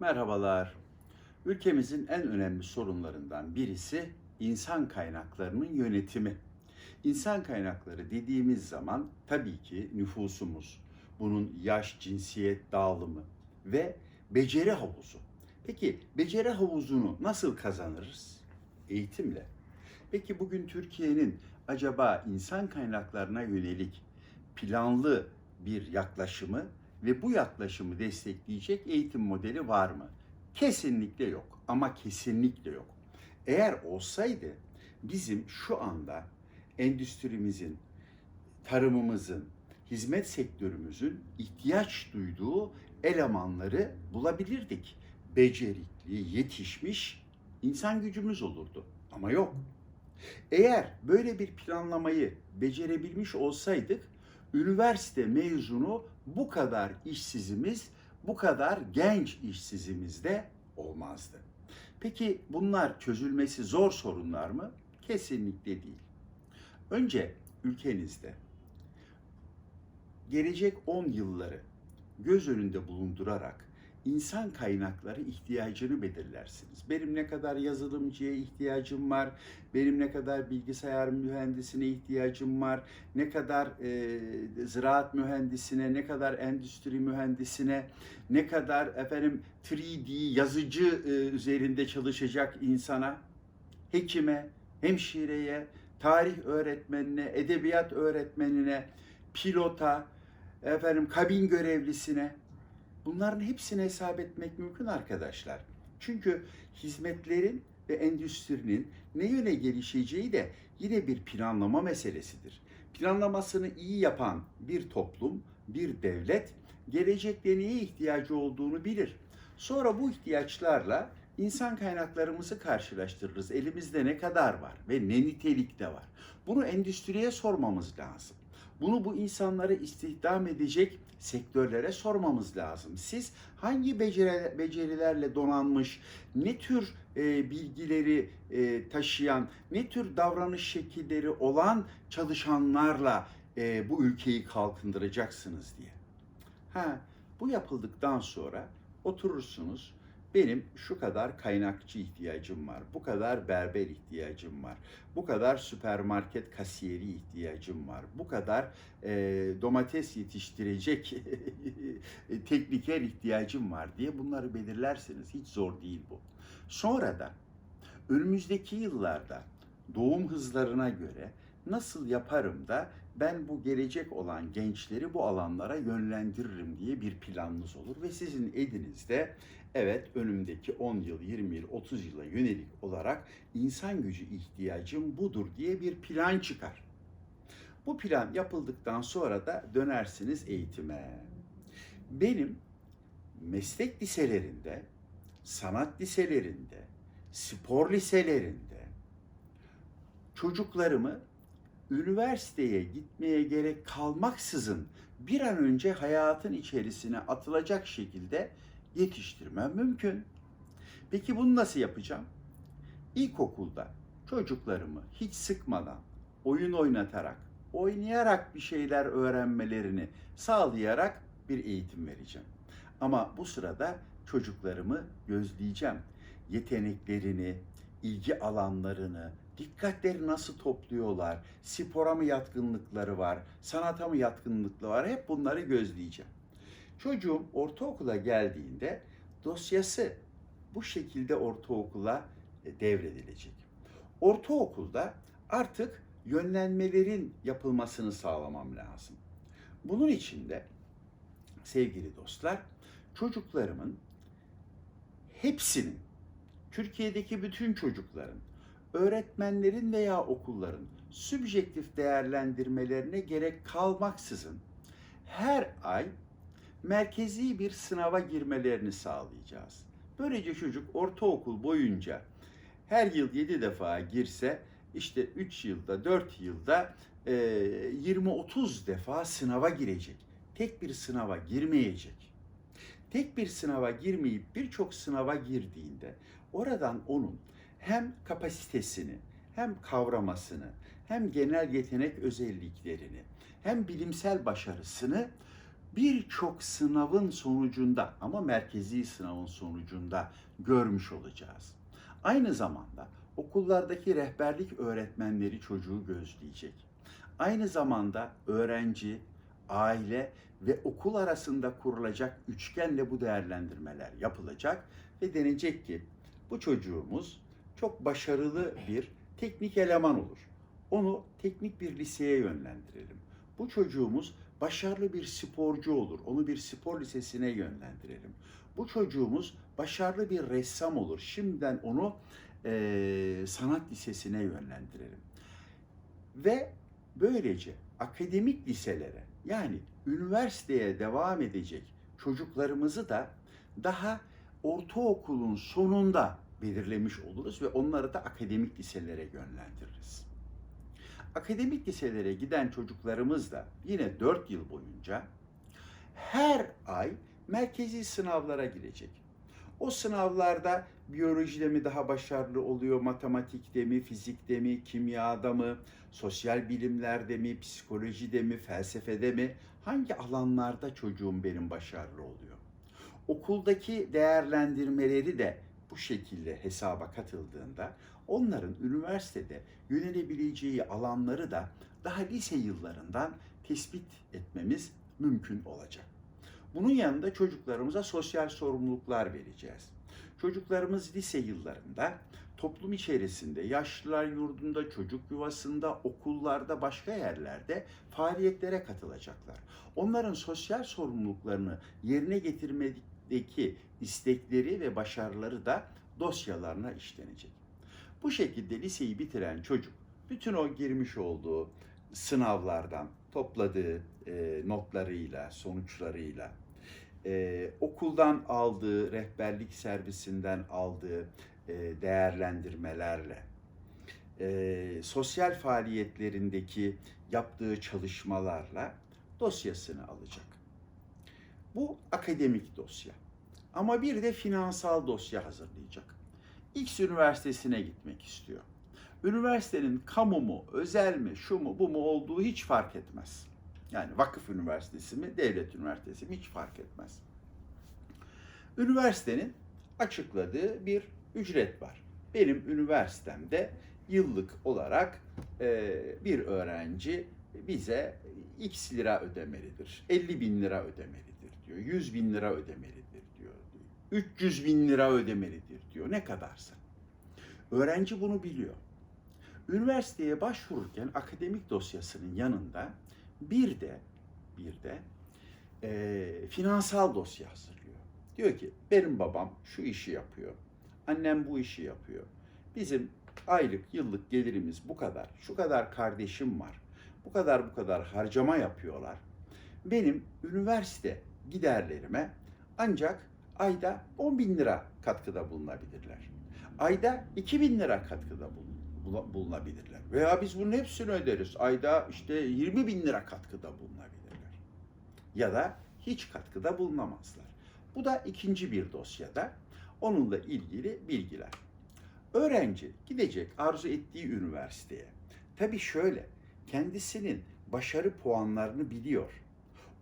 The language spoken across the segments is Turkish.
Merhabalar. Ülkemizin en önemli sorunlarından birisi insan kaynaklarının yönetimi. İnsan kaynakları dediğimiz zaman tabii ki nüfusumuz, bunun yaş, cinsiyet dağılımı ve beceri havuzu. Peki beceri havuzunu nasıl kazanırız? Eğitimle. Peki bugün Türkiye'nin acaba insan kaynaklarına yönelik planlı bir yaklaşımı ve bu yaklaşımı destekleyecek eğitim modeli var mı? Kesinlikle yok ama kesinlikle yok. Eğer olsaydı bizim şu anda endüstrimizin, tarımımızın, hizmet sektörümüzün ihtiyaç duyduğu elemanları bulabilirdik. Becerikli, yetişmiş insan gücümüz olurdu. Ama yok. Eğer böyle bir planlamayı becerebilmiş olsaydık, üniversite mezunu bu kadar işsizimiz, bu kadar genç işsizimiz de olmazdı. Peki bunlar çözülmesi zor sorunlar mı? Kesinlikle değil. Önce ülkenizde gelecek 10 yılları göz önünde bulundurarak insan kaynakları ihtiyacını belirlersiniz. Benim ne kadar yazılımcıya ihtiyacım var, benim ne kadar bilgisayar mühendisine ihtiyacım var, ne kadar e, ziraat mühendisine, ne kadar endüstri mühendisine, ne kadar efendim 3D yazıcı e, üzerinde çalışacak insana, hekime, hemşireye, tarih öğretmenine, edebiyat öğretmenine, pilota, efendim kabin görevlisine bunların hepsini hesap etmek mümkün arkadaşlar. Çünkü hizmetlerin ve endüstrinin ne yöne gelişeceği de yine bir planlama meselesidir. Planlamasını iyi yapan bir toplum, bir devlet gelecekte neye ihtiyacı olduğunu bilir. Sonra bu ihtiyaçlarla insan kaynaklarımızı karşılaştırırız. Elimizde ne kadar var ve ne nitelikte var. Bunu endüstriye sormamız lazım. Bunu bu insanları istihdam edecek sektörlere sormamız lazım. Siz hangi beceri, becerilerle donanmış, ne tür e, bilgileri e, taşıyan, ne tür davranış şekilleri olan çalışanlarla e, bu ülkeyi kalkındıracaksınız diye. Ha, bu yapıldıktan sonra oturursunuz. Benim şu kadar kaynakçı ihtiyacım var, bu kadar berber ihtiyacım var, bu kadar süpermarket kasiyeri ihtiyacım var, bu kadar e, domates yetiştirecek tekniker ihtiyacım var diye bunları belirlerseniz hiç zor değil bu. Sonra da önümüzdeki yıllarda doğum hızlarına göre nasıl yaparım da ben bu gelecek olan gençleri bu alanlara yönlendiririm diye bir planınız olur ve sizin elinizde evet önümdeki 10 yıl, 20 yıl, 30 yıla yönelik olarak insan gücü ihtiyacım budur diye bir plan çıkar. Bu plan yapıldıktan sonra da dönersiniz eğitime. Benim meslek liselerinde, sanat liselerinde, spor liselerinde çocuklarımı üniversiteye gitmeye gerek kalmaksızın bir an önce hayatın içerisine atılacak şekilde yetiştirmem mümkün. Peki bunu nasıl yapacağım? İlkokulda çocuklarımı hiç sıkmadan, oyun oynatarak, oynayarak bir şeyler öğrenmelerini sağlayarak bir eğitim vereceğim. Ama bu sırada çocuklarımı gözleyeceğim. Yeteneklerini, ilgi alanlarını, dikkatleri nasıl topluyorlar, spora mı yatkınlıkları var, sanata mı yatkınlıkları var hep bunları gözleyeceğim. Çocuğum ortaokula geldiğinde dosyası bu şekilde ortaokula e, devredilecek. Ortaokulda artık yönlenmelerin yapılmasını sağlamam lazım. Bunun için de sevgili dostlar çocuklarımın hepsinin Türkiye'deki bütün çocukların öğretmenlerin veya okulların sübjektif değerlendirmelerine gerek kalmaksızın her ay merkezi bir sınava girmelerini sağlayacağız. Böylece çocuk ortaokul boyunca her yıl 7 defa girse işte 3 yılda 4 yılda e, 20-30 defa sınava girecek. Tek bir sınava girmeyecek. Tek bir sınava girmeyip birçok sınava girdiğinde oradan onun hem kapasitesini, hem kavramasını, hem genel yetenek özelliklerini, hem bilimsel başarısını birçok sınavın sonucunda ama merkezi sınavın sonucunda görmüş olacağız. Aynı zamanda okullardaki rehberlik öğretmenleri çocuğu gözleyecek. Aynı zamanda öğrenci, aile ve okul arasında kurulacak üçgenle bu değerlendirmeler yapılacak ve denecek ki bu çocuğumuz çok başarılı bir teknik eleman olur. Onu teknik bir liseye yönlendirelim. Bu çocuğumuz başarılı bir sporcu olur. Onu bir spor lisesine yönlendirelim. Bu çocuğumuz başarılı bir ressam olur. Şimdiden onu eee, sanat lisesine yönlendirelim. Ve böylece akademik liselere yani üniversiteye devam edecek çocuklarımızı da daha ortaokulun sonunda belirlemiş oluruz ve onları da akademik liselere yönlendiririz. Akademik liselere giden çocuklarımız da yine 4 yıl boyunca her ay merkezi sınavlara girecek. O sınavlarda biyolojide mi daha başarılı oluyor, matematikte mi, fizikte mi, kimyada mı, sosyal bilimlerde mi, psikolojide mi, felsefede mi, hangi alanlarda çocuğum benim başarılı oluyor? Okuldaki değerlendirmeleri de bu şekilde hesaba katıldığında onların üniversitede yönelebileceği alanları da daha lise yıllarından tespit etmemiz mümkün olacak. Bunun yanında çocuklarımıza sosyal sorumluluklar vereceğiz. Çocuklarımız lise yıllarında toplum içerisinde, yaşlılar yurdunda, çocuk yuvasında, okullarda, başka yerlerde faaliyetlere katılacaklar. Onların sosyal sorumluluklarını yerine getirmedeki istekleri ve başarıları da dosyalarına işlenecek. Bu şekilde liseyi bitiren çocuk bütün o girmiş olduğu sınavlardan topladığı e, notlarıyla, sonuçlarıyla, e, okuldan aldığı, rehberlik servisinden aldığı e, değerlendirmelerle, e, sosyal faaliyetlerindeki yaptığı çalışmalarla dosyasını alacak. Bu akademik dosya. Ama bir de finansal dosya hazırlayacak. X üniversitesine gitmek istiyor. Üniversitenin kamu mu, özel mi, şu mu, bu mu olduğu hiç fark etmez. Yani vakıf üniversitesi mi, devlet üniversitesi mi hiç fark etmez. Üniversitenin açıkladığı bir ücret var. Benim üniversitemde yıllık olarak e, bir öğrenci bize x lira ödemelidir. 50 bin lira ödemelidir diyor. 100 bin lira ödemelidir. 300 bin lira ödemelidir diyor. Ne kadarsa. Öğrenci bunu biliyor. Üniversiteye başvururken akademik dosyasının yanında bir de bir de e, finansal dosya hazırlıyor. Diyor ki benim babam şu işi yapıyor. Annem bu işi yapıyor. Bizim aylık yıllık gelirimiz bu kadar. Şu kadar kardeşim var. Bu kadar bu kadar harcama yapıyorlar. Benim üniversite giderlerime ancak ayda 10 bin lira katkıda bulunabilirler. Ayda 2 bin lira katkıda bulun- bulunabilirler. Veya biz bunun hepsini öderiz. Ayda işte 20 bin lira katkıda bulunabilirler. Ya da hiç katkıda bulunamazlar. Bu da ikinci bir dosyada. Onunla ilgili bilgiler. Öğrenci gidecek arzu ettiği üniversiteye. Tabii şöyle, kendisinin başarı puanlarını biliyor.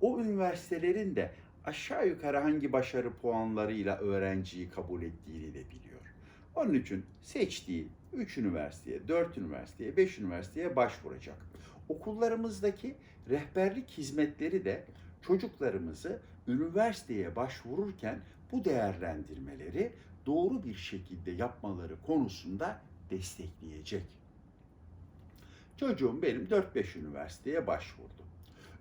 O üniversitelerin de aşağı yukarı hangi başarı puanlarıyla öğrenciyi kabul ettiğini de biliyor. Onun için seçtiği 3 üniversiteye, 4 üniversiteye, 5 üniversiteye başvuracak. Okullarımızdaki rehberlik hizmetleri de çocuklarımızı üniversiteye başvururken bu değerlendirmeleri doğru bir şekilde yapmaları konusunda destekleyecek. Çocuğum benim 4-5 üniversiteye başvurdu.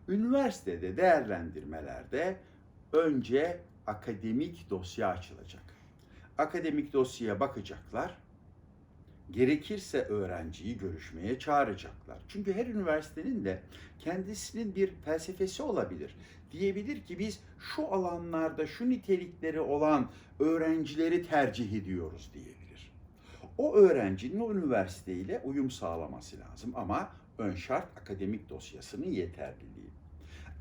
Üniversitede değerlendirmelerde önce akademik dosya açılacak. Akademik dosyaya bakacaklar. Gerekirse öğrenciyi görüşmeye çağıracaklar. Çünkü her üniversitenin de kendisinin bir felsefesi olabilir. Diyebilir ki biz şu alanlarda şu nitelikleri olan öğrencileri tercih ediyoruz diyebilir. O öğrencinin o üniversiteyle uyum sağlaması lazım ama ön şart akademik dosyasının yeterliliği.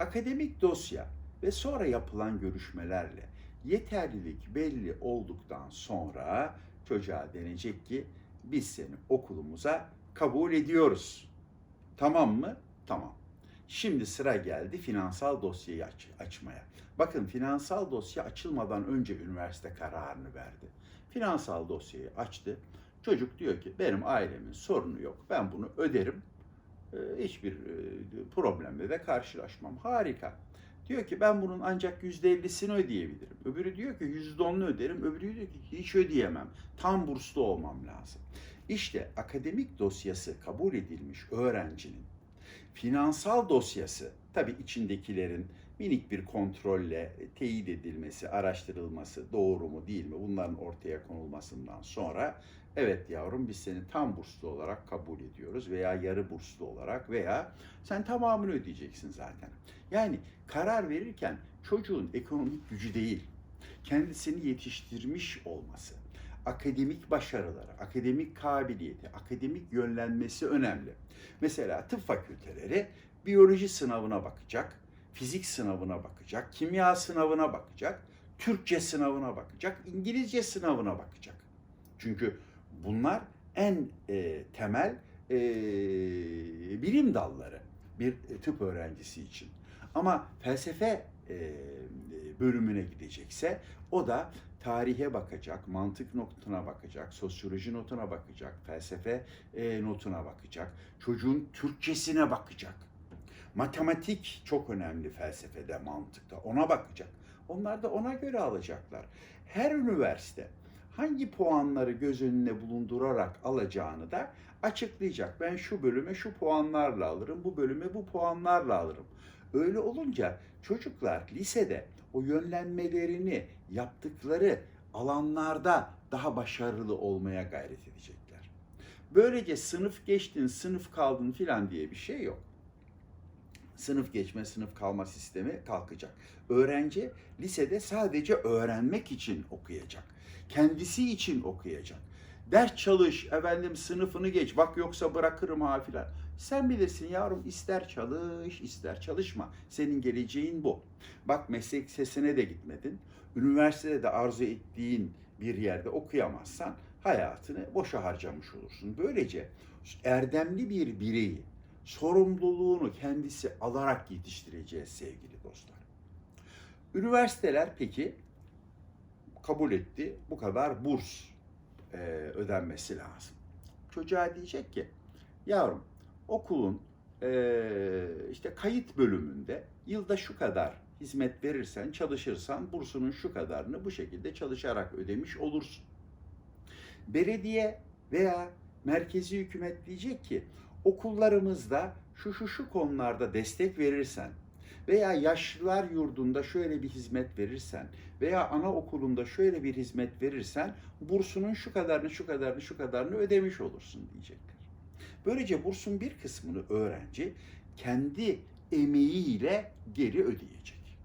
Akademik dosya ve sonra yapılan görüşmelerle yeterlilik belli olduktan sonra çocuğa denecek ki biz seni okulumuza kabul ediyoruz. Tamam mı? Tamam. Şimdi sıra geldi finansal dosyayı aç- açmaya. Bakın finansal dosya açılmadan önce üniversite kararını verdi. Finansal dosyayı açtı. Çocuk diyor ki benim ailemin sorunu yok. Ben bunu öderim. Ee, Hiçbir e, problemle de karşılaşmam. Harika. Diyor ki ben bunun ancak yüzde ellisini ödeyebilirim. Öbürü diyor ki yüzde onunu öderim. Öbürü diyor ki hiç ödeyemem. Tam burslu olmam lazım. İşte akademik dosyası kabul edilmiş öğrencinin finansal dosyası tabii içindekilerin minik bir kontrolle teyit edilmesi, araştırılması doğru mu değil mi bunların ortaya konulmasından sonra evet yavrum biz seni tam burslu olarak kabul ediyoruz veya yarı burslu olarak veya sen tamamını ödeyeceksin zaten. Yani karar verirken çocuğun ekonomik gücü değil, kendisini yetiştirmiş olması, akademik başarıları, akademik kabiliyeti, akademik yönlenmesi önemli. Mesela tıp fakülteleri biyoloji sınavına bakacak, fizik sınavına bakacak, kimya sınavına bakacak, Türkçe sınavına bakacak, İngilizce sınavına bakacak. Çünkü bunlar en e, temel e, bilim dalları bir tıp öğrencisi için. Ama felsefe e, bölümüne gidecekse o da tarihe bakacak, mantık notuna bakacak, sosyoloji notuna bakacak, felsefe e, notuna bakacak, çocuğun Türkçesine bakacak. Matematik çok önemli felsefede, mantıkta. Ona bakacak. Onlar da ona göre alacaklar. Her üniversite hangi puanları göz önüne bulundurarak alacağını da açıklayacak. Ben şu bölüme şu puanlarla alırım, bu bölüme bu puanlarla alırım. Öyle olunca çocuklar lisede o yönlenmelerini yaptıkları alanlarda daha başarılı olmaya gayret edecekler. Böylece sınıf geçtin, sınıf kaldın filan diye bir şey yok. Sınıf geçme, sınıf kalma sistemi kalkacak. Öğrenci lisede sadece öğrenmek için okuyacak. Kendisi için okuyacak. Ders çalış, efendim sınıfını geç, bak yoksa bırakırım ha filan. Sen bilirsin yavrum ister çalış ister çalışma. Senin geleceğin bu. Bak meslek sesine de gitmedin. Üniversitede de arzu ettiğin bir yerde okuyamazsan hayatını boşa harcamış olursun. Böylece erdemli bir bireyi sorumluluğunu kendisi alarak yetiştireceğiz sevgili dostlar. Üniversiteler peki kabul etti bu kadar burs e, ödenmesi lazım. Çocuğa diyecek ki yavrum okulun e, işte kayıt bölümünde yılda şu kadar hizmet verirsen, çalışırsan bursunun şu kadarını bu şekilde çalışarak ödemiş olursun. Belediye veya merkezi hükümet diyecek ki okullarımızda şu şu şu konularda destek verirsen veya yaşlılar yurdunda şöyle bir hizmet verirsen veya anaokulunda şöyle bir hizmet verirsen bursunun şu kadarını şu kadarını şu kadarını ödemiş olursun diyecekler. Böylece bursun bir kısmını öğrenci kendi emeğiyle geri ödeyecek.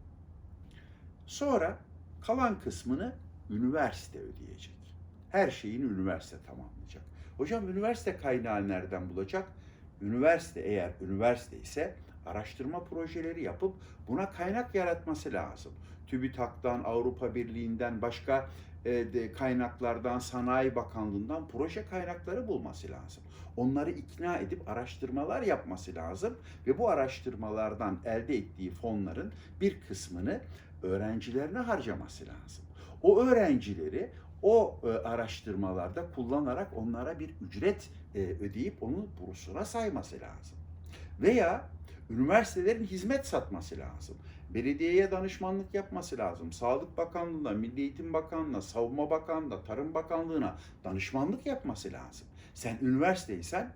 Sonra kalan kısmını üniversite ödeyecek. Her şeyini üniversite tamamlayacak. Hocam üniversite kaynağı nereden bulacak? Üniversite eğer üniversite ise araştırma projeleri yapıp buna kaynak yaratması lazım. TÜBİTAK'tan, Avrupa Birliği'nden, başka e, de kaynaklardan, Sanayi Bakanlığı'ndan proje kaynakları bulması lazım. Onları ikna edip araştırmalar yapması lazım ve bu araştırmalardan elde ettiği fonların bir kısmını öğrencilerine harcaması lazım. O öğrencileri o e, araştırmalarda kullanarak onlara bir ücret e, ödeyip onu bursuna sayması lazım. Veya üniversitelerin hizmet satması lazım. Belediyeye danışmanlık yapması lazım. Sağlık Bakanlığı'na, Milli Eğitim Bakanlığı'na, Savunma Bakanlığı'na, Tarım Bakanlığı'na danışmanlık yapması lazım. Sen üniversiteysen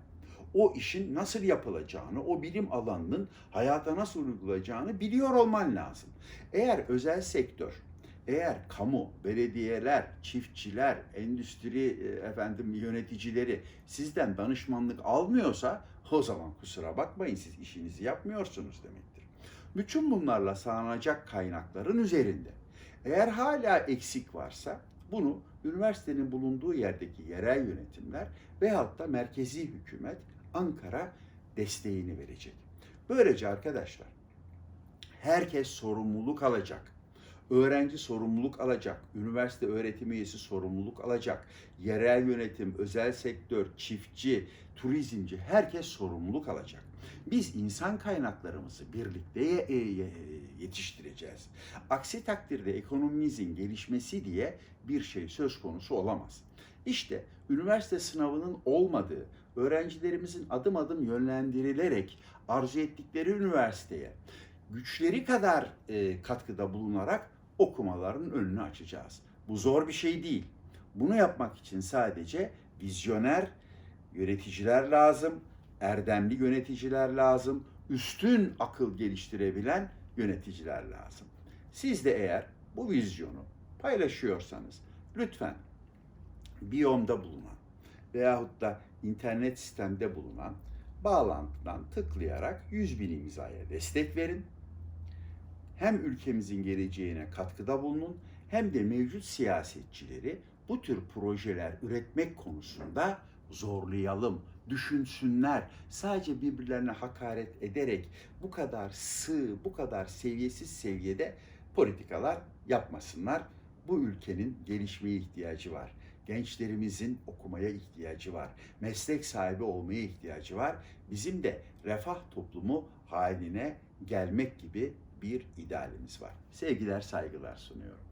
o işin nasıl yapılacağını, o bilim alanının hayata nasıl uygulayacağını biliyor olman lazım. Eğer özel sektör, eğer kamu, belediyeler, çiftçiler, endüstri e, efendim yöneticileri sizden danışmanlık almıyorsa o zaman kusura bakmayın siz işinizi yapmıyorsunuz demektir. Bütün bunlarla sağlanacak kaynakların üzerinde. Eğer hala eksik varsa bunu üniversitenin bulunduğu yerdeki yerel yönetimler veyahut da merkezi hükümet Ankara desteğini verecek. Böylece arkadaşlar herkes sorumluluk alacak. Öğrenci sorumluluk alacak, üniversite öğretim üyesi sorumluluk alacak, yerel yönetim, özel sektör, çiftçi, turizmci herkes sorumluluk alacak. Biz insan kaynaklarımızı birlikte ye- yetiştireceğiz. Aksi takdirde ekonomimizin gelişmesi diye bir şey söz konusu olamaz. İşte üniversite sınavının olmadığı, öğrencilerimizin adım adım yönlendirilerek arzu ettikleri üniversiteye güçleri kadar e, katkıda bulunarak okumaların önünü açacağız. Bu zor bir şey değil. Bunu yapmak için sadece vizyoner yöneticiler lazım, erdemli yöneticiler lazım, üstün akıl geliştirebilen yöneticiler lazım. Siz de eğer bu vizyonu paylaşıyorsanız lütfen biyomda bulunan veyahut da internet sistemde bulunan bağlantıdan tıklayarak 100 bin imzaya destek verin. Hem ülkemizin geleceğine katkıda bulunun hem de mevcut siyasetçileri bu tür projeler üretmek konusunda zorlayalım, düşünsünler. Sadece birbirlerine hakaret ederek bu kadar sığ, bu kadar seviyesiz seviyede politikalar yapmasınlar. Bu ülkenin gelişmeye ihtiyacı var. Gençlerimizin okumaya ihtiyacı var. Meslek sahibi olmaya ihtiyacı var. Bizim de refah toplumu haline gelmek gibi bir idealimiz var. Sevgiler, saygılar sunuyorum.